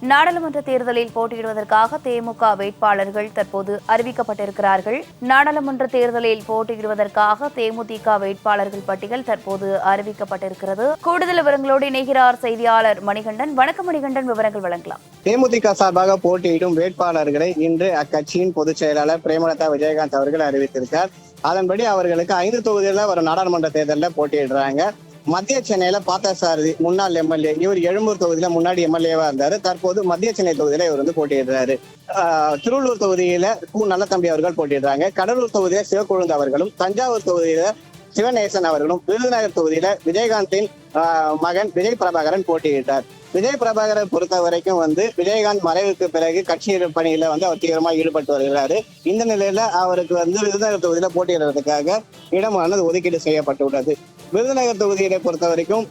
நாடாளுமன்ற தேர்தலில் போட்டியிடுவதற்காக தேமுக வேட்பாளர்கள் தற்போது அறிவிக்கப்பட்டிருக்கிறார்கள். நாடாளுமன்ற தேர்தலில் போட்டியிடுவதற்காக தேமுதிக வேட்பாளர்கள் பட்டியல் தற்போது அறிவிக்கப்பட்டிருக்கிறது. கூடுதல் விவரங்களோடு இணைகிறார் செய்தியாளர் மணிகண்டன். வணக்கம் மணிகண்டன் விவரங்கள் வழங்கலாம். தேமுதிக சார்பாக போட்டியிடும் வேட்பாளர்களை இன்று அக்கட்சியின் பொதுச் செயலாளர் பிரேமலதா விஜயகாந்த் அவர்கள் அறிவித்திருக்கார் அதன்படி அவர்களுக்கு ஐந்து தொகுதிகளில் வரும் நாடாளுமன்ற தேர்தலில் போட்டியிடுறாங்க. மத்திய சென்னையில பார்த்தசாரதி முன்னாள் எம்எல்ஏ இவர் எழும்பூர் தொகுதியில முன்னாடி எம்எல்ஏவா இருந்தாரு. தற்போது மத்திய சென்னை தொகுதியில இவர் வந்து போட்டியிடுறாரு. ஆஹ் திருவள்ளூர் தொகுதியில கு நல்லத்தம்பி அவர்கள் போட்டியிடுறாங்க. கடலூர் தொகுதியில சிவக்கொழுந்து அவர்களும் தஞ்சாவூர் தொகுதியில சிவநேசன் அவர்களும் விருதுநகர் தொகுதியில விஜயகாந்தின் ஆஹ் மகன் விஜய் பிரபாகரன் போட்டியிட்டார். விஜய் பிரபாகரை பொறுத்த வரைக்கும் வந்து விஜயகாந்த் மறைவுக்கு பிறகு கட்சி பணியில வந்து அவர் தீவிரமா ஈடுபட்டு வருகிறாரு. இந்த நிலையில அவருக்கு வந்து விருதுநகர் தொகுதியில போட்டியிடுறதுக்காக இடமானது ஒதுக்கீடு செய்யப்பட்டுள்ளது விருதுநகர் தொகுதியை பொறுத்த வரைக்கும்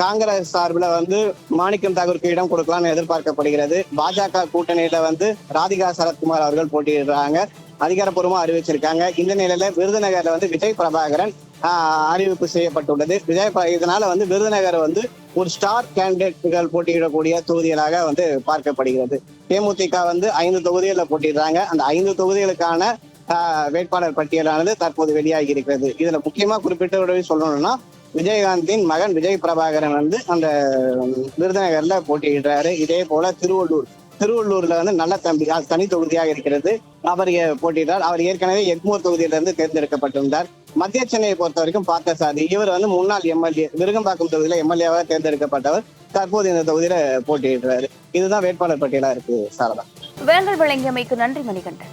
காங்கிரஸ் சார்பில் வந்து மாணிக்கம் தாகூருக்கு இடம் கொடுக்கலாம்னு எதிர்பார்க்கப்படுகிறது. பாஜக கூட்டணியில வந்து ராதிகா சரத்குமார் அவர்கள் போட்டியிடுறாங்க. அதிகாரப்பூர்வமா அறிவிச்சிருக்காங்க. இந்த நிலையில விருதுநகர்ல வந்து விஜய் பிரபாகரன் அறிவிப்பு செய்யப்பட்டுள்ளது. விஜய் இதனால வந்து விருதுநகர் வந்து ஒரு ஸ்டார் கேண்டிடேட்டுகள் போட்டியிடக்கூடிய தொகுதிகளாக வந்து பார்க்கப்படுகிறது. தேமுதிக வந்து ஐந்து தொகுதிகளில் போட்டிடுறாங்க அந்த ஐந்து தொகுதிகளுக்கான வேட்பாளர் பட்டியலானது தற்போது வெளியாகி இருக்கிறது இதுல முக்கியமா குறிப்பிட்ட சொல்லணும்னா விஜயகாந்தின் மகன் விஜய் பிரபாகரன் வந்து அந்த விருதுநகர்ல போட்டியிடுறாரு. இதே போல திருவள்ளூர் திருவள்ளூர்ல வந்து நல்ல தம்பி தனி தொகுதியாக இருக்கிறது. அவர் போட்டியிட்டார் அவர் ஏற்கனவே எக்மோர் தொகுதியிலிருந்து தேர்ந்தெடுக்கப்பட்டிருந்தார் மத்திய சென்னையை பொறுத்த வரைக்கும் பார்த்தசாரி இவர் வந்து முன்னாள் எம்எல்ஏ விருகம்பாக்கம் தொகுதியில எம்எல்ஏவாக தேர்ந்தெடுக்கப்பட்டவர். தற்போது இந்த தொகுதியில போட்டியிடுறாரு. இதுதான் வேட்பாளர் பட்டியலா இருக்கு சாரதா. விவரங்கள் வழங்கியமைக்கு நன்றி மணிகண்டன்.